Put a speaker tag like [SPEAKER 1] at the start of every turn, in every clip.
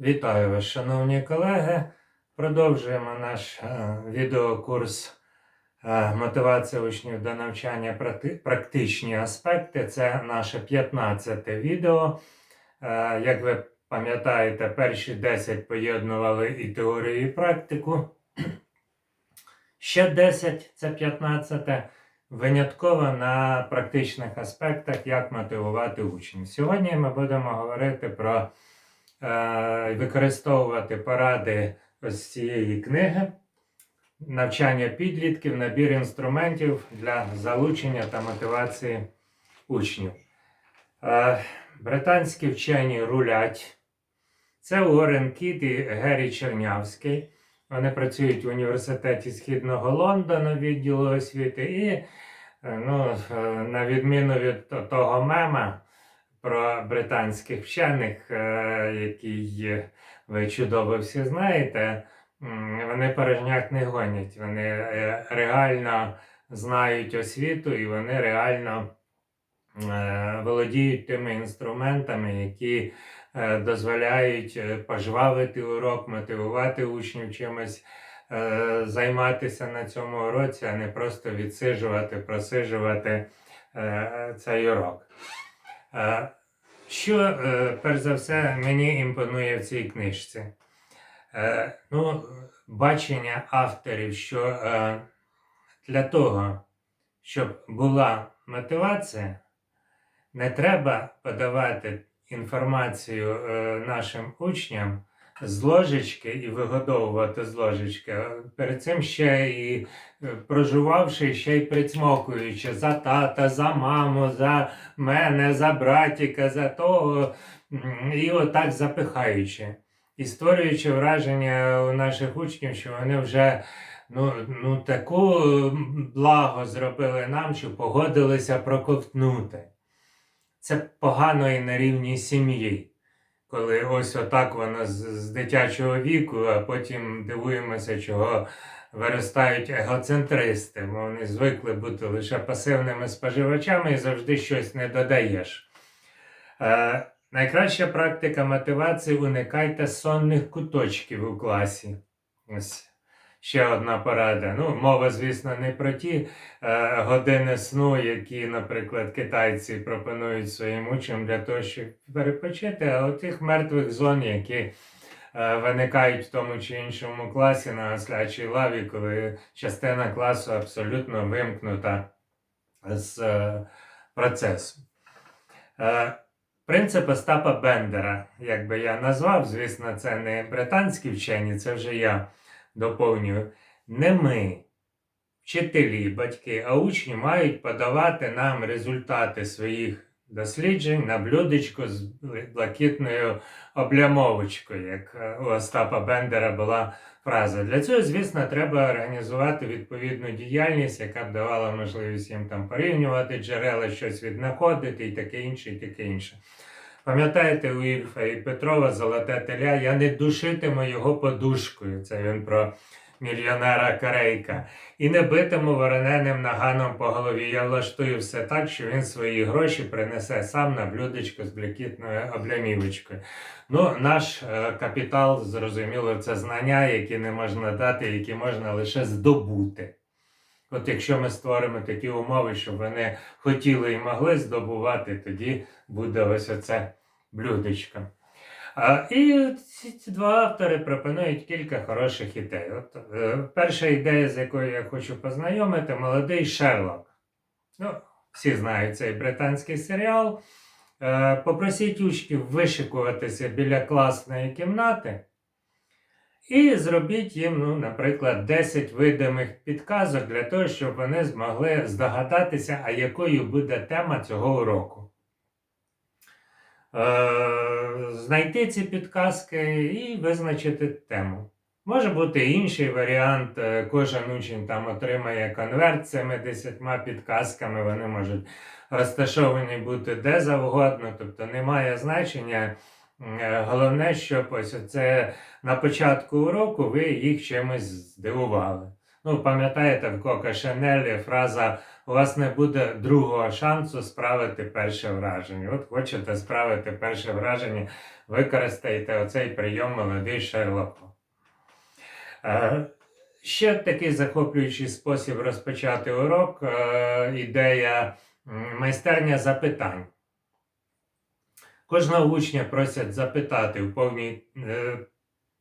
[SPEAKER 1] Вітаю вас, шановні колеги. Продовжуємо наш е, відеокурс е, мотивація учнів до навчання практи- практичні аспекти. Це наше 15 відео. Е, Як ви пам'ятаєте, перші 10 поєднували і теорію, і практику. Ще 10, це 15, винятково на практичних аспектах, як мотивувати учнів. Сьогодні ми будемо говорити про використовувати поради ось цієї книги. Навчання підлітків, набір інструментів для залучення та мотивації учнів. Е, британські вчені рулять. Це Уоррен Кіт і Геррі Чернявський. Вони працюють в університеті Східного Лондона відділу освіти. І, е, ну, е, на відміну від того мема про британських вчених, е, який ви чудово всі знаєте, вони порожняк не гонять. Вони е, реально знають освіту і вони реально е, володіють тими інструментами, які дозволяють пожвавити урок, мотивувати учнів чимось. Займатися на цьому уроці, а не просто відсиджувати, просиджувати е, цей урок. Що, е, перш за все, мені імпонує в цій книжці? Е, Ну, бачення авторів, що е, для того, щоб була мотивація, не треба подавати інформацію нашим учням з ложечки і вигодовувати з ложечки. Перед цим ще і е, проживавши, ще й прицмокуючи за тата, за маму, за мене, за братіка, за того, і отак запихаючи. І створюючи враження у наших учнів, що вони вже ну, ну таку благо зробили нам, що погодилися проковтнути. Це погано і на рівні сім'ї. Коли ось отак воно з, з дитячого віку, а потім дивуємося, чого виростають егоцентристи, бо вони звикли бути лише пасивними споживачами і завжди щось не додаєш. Е, найкраща практика мотивації уникайте сонних куточків у класі. Ось ще одна порада. Ну, мова, звісно, не про ті е, години сну, які, наприклад, китайці пропонують своїм учням для того, щоб перепочити, а от тих мертвих зон, які е, виникають в тому чи іншому класі на ослячій лаві, коли частина класу абсолютно вимкнута з е, процесу. Е, Принцип Остапа Бендера, як би я назвав, звісно, це не британські вчені, це вже я доповнюю. Не ми, вчителі, батьки, а учні мають подавати нам результати своїх досліджень на блюдечко з блакитною облямовочкою, як е, у Остапа Бендера була фраза. Для цього, звісно, треба організувати відповідну діяльність, яка б давала можливість їм там порівнювати джерела, щось віднаходити і таке інше, і таке інше. Пам'ятаєте, у Ільфа і Петрова золоте теля, я не душитиму його подушкою. Це він про мільйонера Карейка. І не битиму вороненим наганом по голові. Я влаштую все так, що він свої гроші принесе сам на блюдечко з блакитною облямівочкою. Ну, наш е, капітал, зрозуміло, це знання, які не можна дати, які можна лише здобути. От якщо ми створимо такі умови, щоб вони хотіли і могли здобувати, тоді буде ось оце блюдечко. А, і ці, ці два автори пропонують кілька хороших ідей. От, е, перша ідея, з якою я хочу познайомити, молодий Шерлок. Ну, всі знають цей британський серіал. Е, попросіть учнів вишикуватися біля класної кімнати. І зробіть їм, ну, наприклад, 10 видимих підказок для того, щоб вони змогли здогадатися, а якою буде тема цього уроку. Е, знайти ці підказки і визначити тему. Може бути інший варіант. е, Кожен учень там отримає конверт з цими 10 підказками, вони можуть розташовані бути де завгодно, тобто немає значення. Е, Головне, щоб ось це на початку уроку ви їх чимось здивували. Ну, пам'ятаєте, в Кока Шанелі фраза у вас не буде другого шансу справити перше враження. От хочете справити перше враження, використайте оцей прийом молодий Шерлок. Е, Ще такий захоплюючий спосіб розпочати урок е, ідея майстерня запитань. Кожного учня просять запитати в повній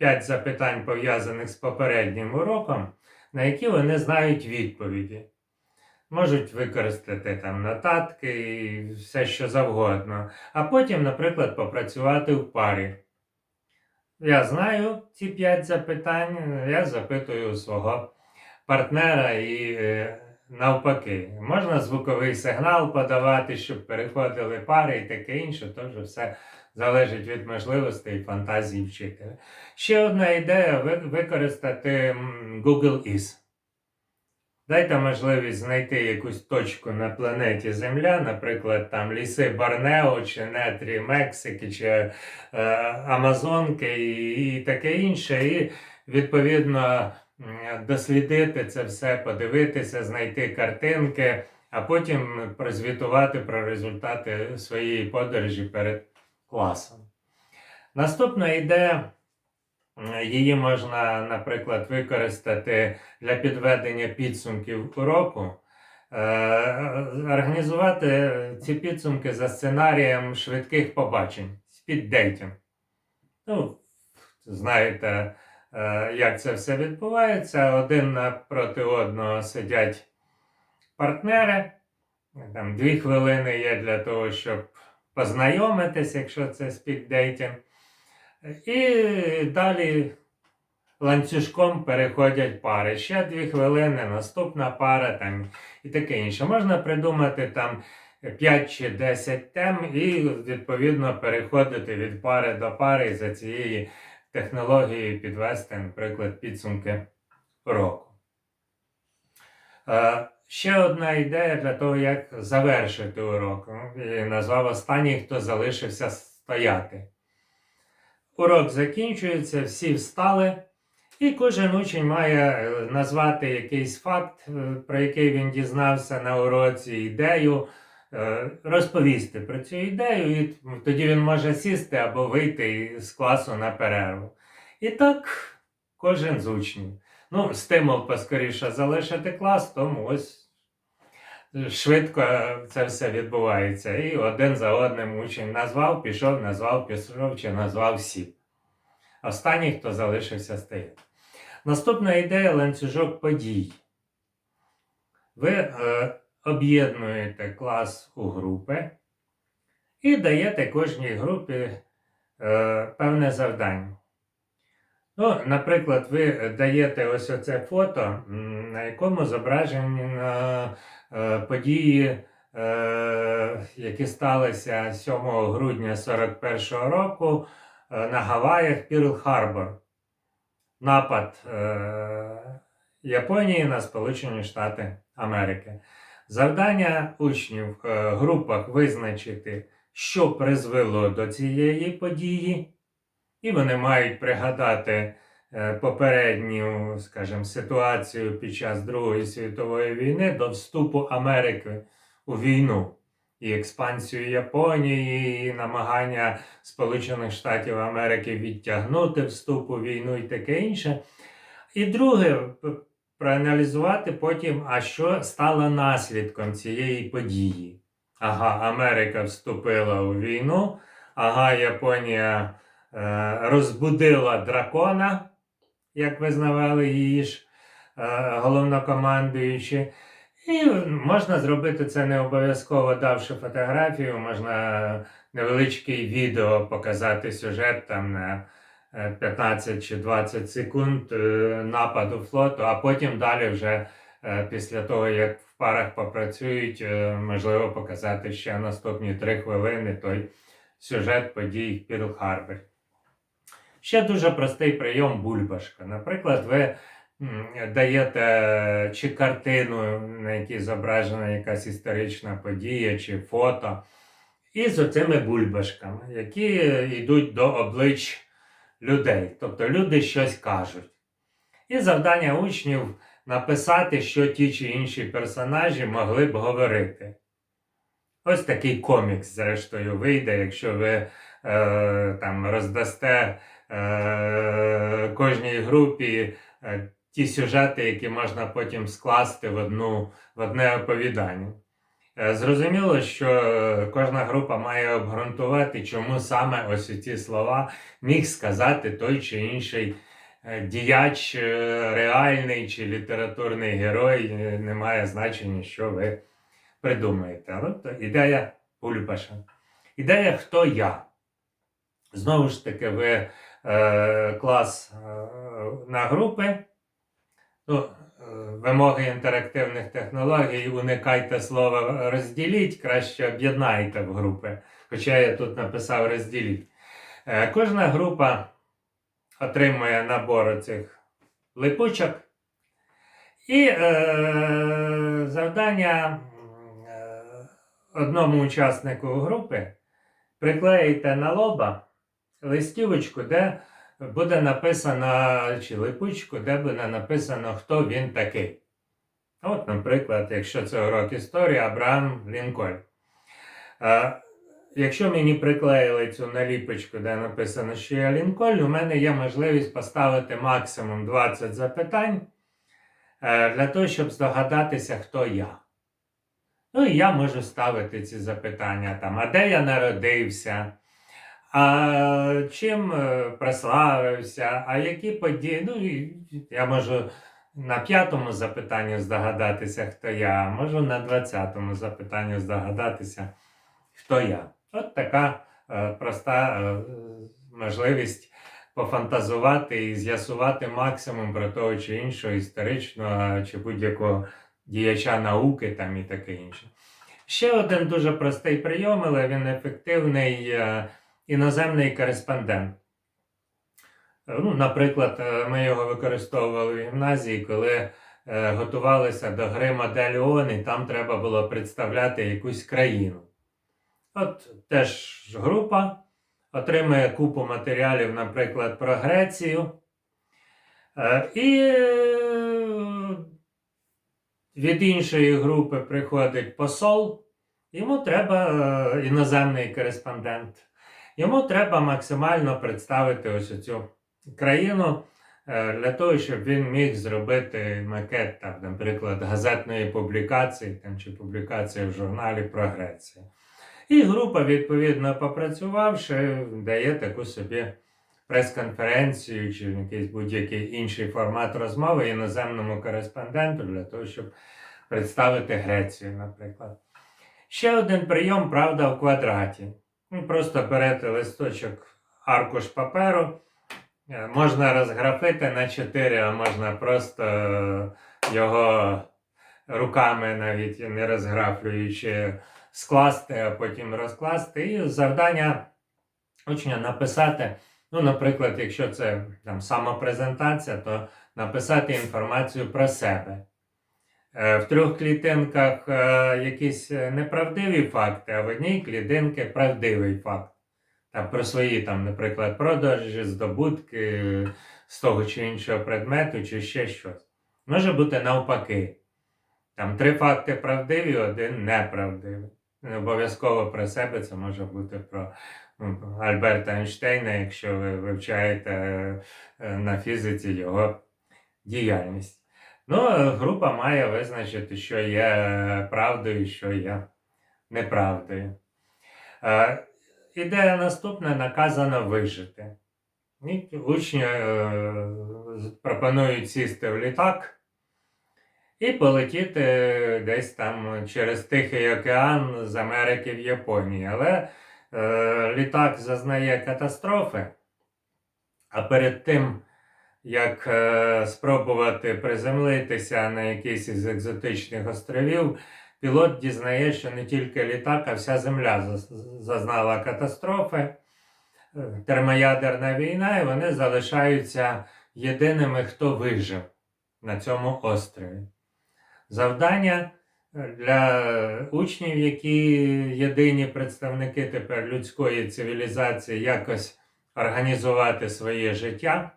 [SPEAKER 1] е, запитань, пов'язаних з попереднім уроком, на які вони знають відповіді. Можуть використати там нотатки і все, що завгодно. А потім, наприклад, попрацювати в парі. Я знаю ці п'ять запитань, я запитую свого партнера і е, навпаки. Можна звуковий сигнал подавати, щоб переходили пари і таке інше, то вже все залежить від можливостей і фантазії вчителя. Ще одна ідея використати Google Is. Дайте можливість знайти якусь точку на планеті Земля, наприклад, там ліси Борнео, чи нетрі Мексики, чи е, Амазонки і, і таке інше. І відповідно дослідити це все, подивитися, знайти картинки, а потім прозвітувати про результати своєї подорожі перед класом. Наступна ідея. Її можна, наприклад, використати для підведення підсумків уроку, Е, організувати ці підсумки за сценарієм швидких побачень, спіддейтінг. Ну, знаєте, е, як це все відбувається. Один напроти одного сидять партнери. Там дві хвилини є для того, щоб познайомитись, якщо це спіддейтінг. І далі ланцюжком переходять пари. Ще дві хвилини, наступна пара там, і таке інше. Можна придумати там 5 чи 10 тем і відповідно переходити від пари до пари і за цією технологією підвести, наприклад, підсумки року. Е, Ще одна ідея для того, як завершити урок. Ну, І назвав останній, хто залишився стояти. Урок закінчується, всі встали, і кожен учень має е, назвати якийсь факт, е, про який він дізнався на уроці, ідею, е, розповісти про цю ідею, і тоді він може сісти або вийти з класу на перерву. І так кожен з учнів. Ну, стимул поскоріше залишити клас, тому ось швидко це все відбувається. І один за одним учень назвав, пішов, назвав, пішов чи назвав сів. Останній, хто залишився, стояти. Наступна ідея ланцюжок подій. Ви е, об'єднуєте клас у групи і даєте кожній групі е, певне завдання. Ну, наприклад, ви даєте ось оце фото, на якому зображені події, е, які сталися 7 грудня 41-го року е, на Гаваях Пірл-Харбор. Напад е, Японії на Сполучені Штати Америки. Завдання учнів в е, групах визначити, що призвело до цієї події. І вони мають пригадати е, попередню, скажімо, ситуацію під час Другої світової війни до вступу Америки у війну і експансію Японії, і намагання Сполучених Штатів Америки відтягнути вступ у війну і таке інше. І друге, проаналізувати потім, а що стало наслідком цієї події. Ага, Америка вступила у війну, ага, Японія е, розбудила дракона, як визнавали її ж е, головнокомандуючі. І можна зробити це не обов'язково давши фотографію, можна невеличкий відео показати сюжет там на е, 15 чи 20 секунд е, нападу флоту, а потім далі вже е, після того, як в парах попрацюють, е, можливо показати ще наступні 3 хвилини той сюжет подій в Пірл-Харборі. Ще дуже простий прийом бульбашка. Наприклад, ви даєте чи картину, на якій зображена якась історична подія, чи фото, і з оцими бульбашками, які йдуть до облич людей. Тобто люди щось кажуть. І завдання учнів написати, що ті чи інші персонажі могли б говорити. Ось такий комікс, зрештою, вийде, якщо ви е, там роздасте е, кожній групі е, ті сюжети, які можна потім скласти в, одну, в одне оповідання. Е, Зрозуміло, що е, кожна група має обґрунтувати, чому саме ось ці слова міг сказати той чи інший е, діяч, е, реальний чи літературний герой. Е, Не має значення, що ви придумаєте. От ідея Пульпаша. Ідея хто я. Знову ж таки, ви е, клас е, на групи. Ну, е, вимоги інтерактивних технологій, уникайте слова розділіть, краще об'єднайте в групи. Хоча я тут написав розділіть. Е, Кожна група отримує набор цих липучок. І е, завдання е, одному учаснику групи приклеїти на лоба листівочку, де буде написано, чи липучку, де буде написано, хто він такий. От, наприклад, якщо це урок історії, Абрахам Лінкольн. Якщо мені приклеїли цю наліпочку, де написано, що я Лінкольн, у мене є можливість поставити максимум 20 запитань е, для того, щоб здогадатися, хто я. Ну і я можу ставити ці запитання там, а де я народився? А чим е, прославився, а які події? Ну, я можу на п'ятому запитанні здогадатися, хто я, а можу на двадцятому запитанні здогадатися, хто я. От така е, проста е, можливість пофантазувати і з'ясувати максимум про того чи іншого історичного чи будь-якого діяча науки там і таке інше. Ще один дуже простий прийом, але він ефективний. е, іноземний кореспондент. Е, Ну, наприклад, е, ми його використовували в гімназії, коли е, готувалися до гри модель ООН, і там треба було представляти якусь країну. От теж група отримує купу матеріалів, наприклад, про Грецію. І від іншої групи приходить посол, йому треба іноземний кореспондент. Йому треба максимально представити ось цю країну е, для того, щоб він міг зробити макет, там, наприклад, газетної публікації там, чи публікації в журналі про Грецію. І група, відповідно, попрацювавши, дає таку собі прес-конференцію чи якийсь будь-який інший формат розмови іноземному кореспонденту для того, щоб представити Грецію, наприклад. Ще один прийом, правда, в квадраті. Ну, Просто берете листочок аркуш паперу, е, можна розграфити на 4, а можна просто е, його руками, навіть не розграфлюючи, скласти, а потім розкласти. І завдання учня написати, ну, наприклад, якщо це там самопрезентація, то написати інформацію про себе. Е, В трьох клітинках е, якісь е, неправдиві факти, а в одній клітинці правдивий факт. Там про свої, там, наприклад, продажі, здобутки з того чи іншого предмету, чи ще щось. Може бути навпаки. Там три факти правдиві, один неправдивий. Не обов'язково про себе це може бути про ну, Альберта Ейнштейна, якщо ви вивчаєте на фізиці його діяльність. Ну, е, група має визначити, що є правдою, що є неправдою. Е, Ідея наступна наказано вижити. І учні е, пропонують сісти в літак і полетіти десь там через Тихий океан з Америки в Японію. Але е, літак зазнає катастрофи, а перед тим, як е, спробувати приземлитися на якийсь із екзотичних островів, пілот дізнає, що не тільки літак, а вся земля зазнала катастрофи, е, термоядерна війна, і вони залишаються єдиними, хто вижив на цьому острові. Завдання е, для учнів, які єдині представники тепер людської цивілізації, якось організувати своє життя,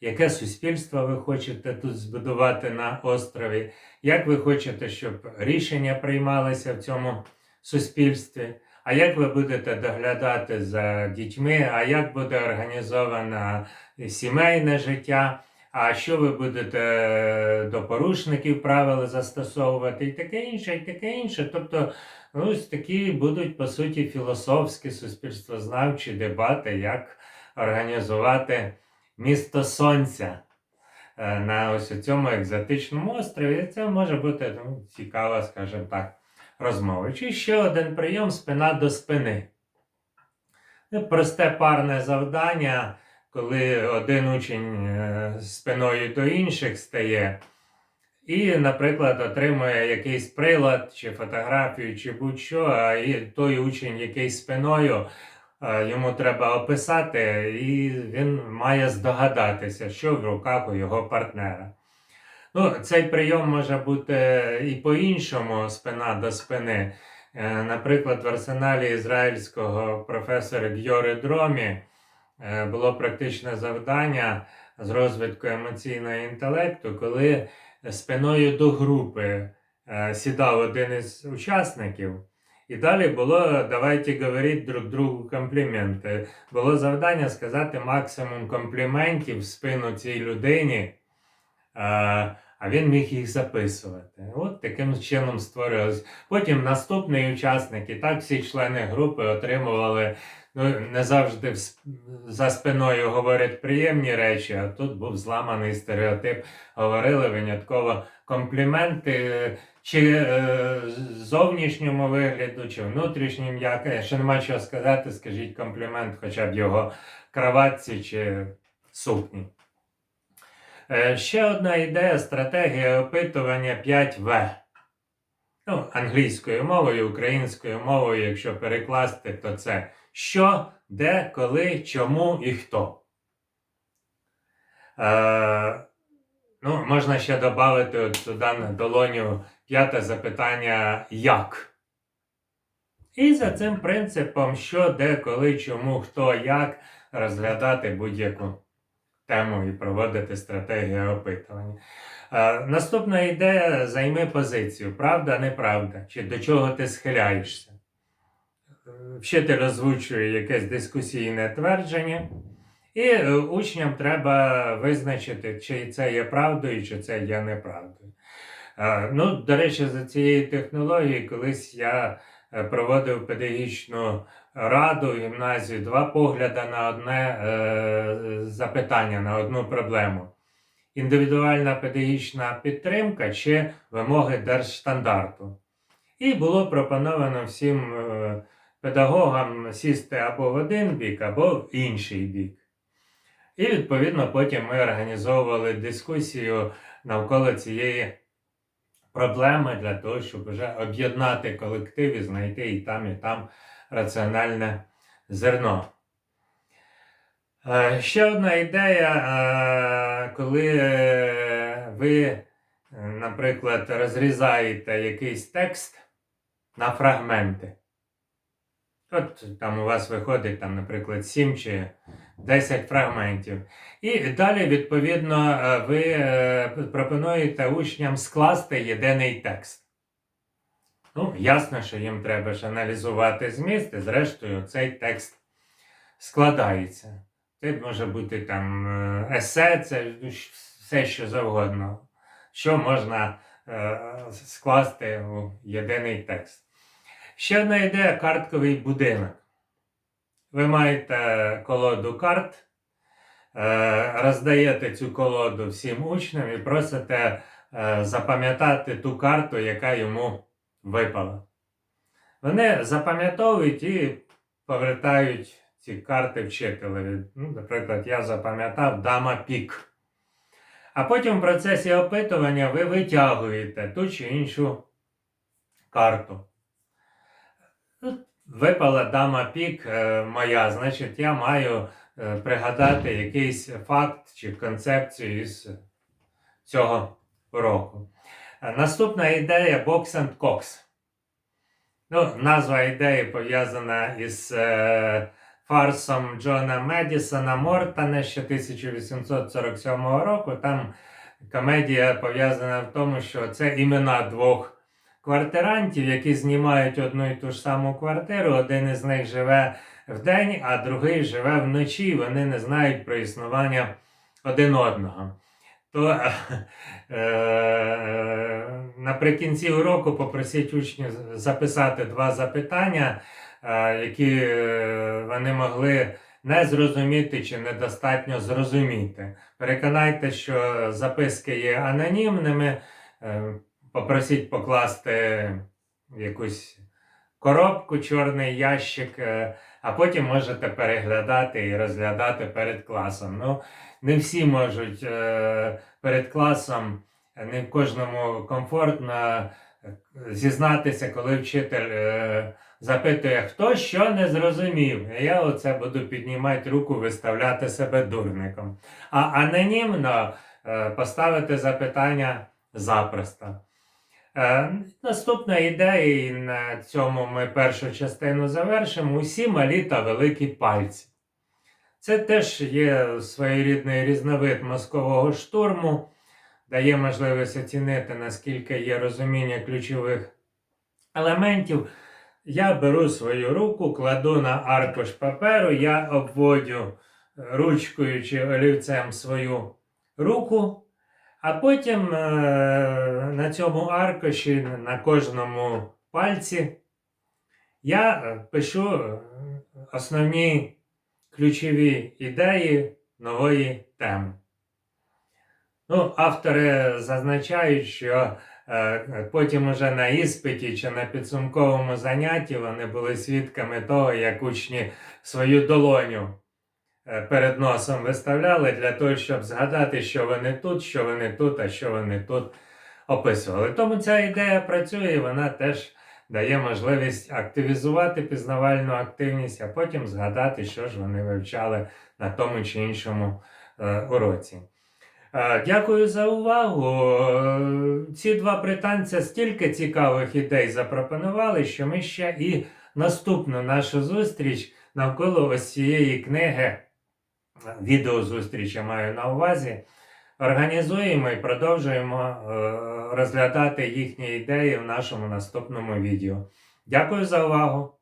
[SPEAKER 1] яке суспільство ви хочете тут збудувати на острові, як ви хочете, щоб рішення приймалися в цьому суспільстві, а як ви будете доглядати за дітьми, а як буде організоване сімейне життя, а що ви будете е, до порушників правил застосовувати, і таке інше, і таке інше. Тобто, ну, ось такі будуть, по суті, філософські суспільствознавчі дебати, як організувати місто Сонця е, на ось цьому екзотичному острові. Це може бути ну, цікава, скажімо так, розмова. Чи ще один прийом спина до спини. Просте парне завдання, коли один учень е, спиною до інших стає. І, наприклад, отримує якийсь прилад, чи фотографію, чи будь-що, а і той учень, який спиною, йому треба описати, і він має здогадатися, що в руках у його партнера. Ну, цей прийом може бути і по-іншому спина до спини. Е, Наприклад, в арсеналі ізраїльського професора Гьори Дромі е, було практичне завдання з розвитку емоційного інтелекту, коли спиною до групи е, сідав один із учасників. І далі було давайте говорити друг другу компліменти. Було завдання сказати максимум компліментів в спину цій людині, а він міг їх записувати. От таким чином створилось. Потім наступний учасник, і так всі члени групи отримували. Ну, не завжди за спиною говорять приємні речі, а тут був зламаний стереотип. Говорили винятково компліменти, чи е, зовнішньому вигляду, чи внутрішнім, як. Якщо нема чого сказати, скажіть комплімент хоча б його краватці чи сукні. Е, ще одна ідея стратегія опитування 5В. Ну, англійською мовою, українською мовою, якщо перекласти, то це що, де, коли, чому і хто. Е, ну, можна ще додати туди на долоню п'яте запитання як. І за цим принципом, що, де, коли, чому, хто, як розглядати будь-яку тему і проводити стратегію опитування. Е, наступна ідея займи позицію. Правда, неправда, чи до чого ти схиляєшся. Вчитель озвучує якесь дискусійне твердження, і е, учням треба визначити, чи це є правдою, чи це є неправдою. Е, Ну, до речі, за цією технологією, колись я е, проводив педагогічну раду гімназію, два погляди на одне запитання, на одну проблему. Індивідуальна педагогічна підтримка чи вимоги держстандарту. І було пропоновано всім педагогам сісти або в один бік, або в інший бік. І відповідно потім ми організовували дискусію навколо цієї проблеми для того, щоб вже об'єднати колектив і знайти і там, і там раціональне зерно. Е, Ще одна ідея, е, коли е, ви, наприклад, розрізаєте якийсь текст на фрагменти. От там у вас виходить, там, наприклад, 7 чи 10 фрагментів. І далі, відповідно, е, ви е, пропонуєте учням скласти єдиний текст. Ну, ясно, що їм треба ж аналізувати зміст, і зрештою цей текст складається. Це може бути там е, есе, це все що завгодно, що можна скласти у єдиний текст. Ще одна ідея картковий будинок. Ви маєте колоду карт, е, роздаєте цю колоду всім учням і просите е, запам'ятати ту карту, яка йому випала. Вони запам'ятовують і повертають ці карти вчителеві. Ну, наприклад, я запам'ятав дама пік. А потім в процесі опитування ви витягуєте ту чи іншу карту. Випала дама пік е, моя, значить, я маю е, пригадати якийсь факт чи концепцію із цього уроку. Е, Наступна ідея Box and Cox. Ну, назва ідеї пов'язана із фарсом Джона Медісона Мортона ще 1847 року. Там комедія пов'язана в тому, що це імена двох квартирантів, які знімають одну і ту ж саму квартиру. Один із них живе вдень, а другий живе вночі. Вони не знають про існування один одного. То е, наприкінці уроку попросіть учнів записати два запитання, е, які е, вони могли не зрозуміти чи недостатньо зрозуміти. Переконайте, що записки є анонімними. Е, Попросіть покласти якусь коробку, чорний ящик, е, а потім можете переглядати і розглядати перед класом. Ну, не всі можуть е, перед класом, не кожному комфортно е, зізнатися, коли вчитель запитує, хто що не зрозумів. Я оце буду піднімати руку, виставляти себе дурником. А анонімно поставити запитання запросто. Е, Наступна ідея, і на цьому ми першу частину завершимо. Усі малі та великі пальці. Це теж є своєрідний різновид мозкового штурму, дає можливість оцінити, наскільки є розуміння ключових елементів. Я беру свою руку, кладу на аркуш паперу, я обводю ручкою чи олівцем свою руку. А потім е, на цьому аркуші, на кожному пальці, я е, пишу е, основні ключові ідеї нової теми. Ну, автори зазначають, що потім уже на іспиті чи на підсумковому занятті вони були свідками того, як учні свою долоню перед носом виставляли для того, щоб згадати, що вони тут, що вони тут, а що вони тут описували. Тому ця ідея працює, і вона теж дає можливість активізувати пізнавальну активність, а потім згадати, що ж вони вивчали на тому чи іншому е, уроці. Е, Дякую за увагу. Е, Ці два британця стільки цікавих ідей запропонували, що ми ще і наступну нашу зустріч навколо ось цієї книги, відеозустріч я маю на увазі, організуємо і продовжуємо е, розглядати їхні ідеї в нашому наступному відео. Дякую за увагу!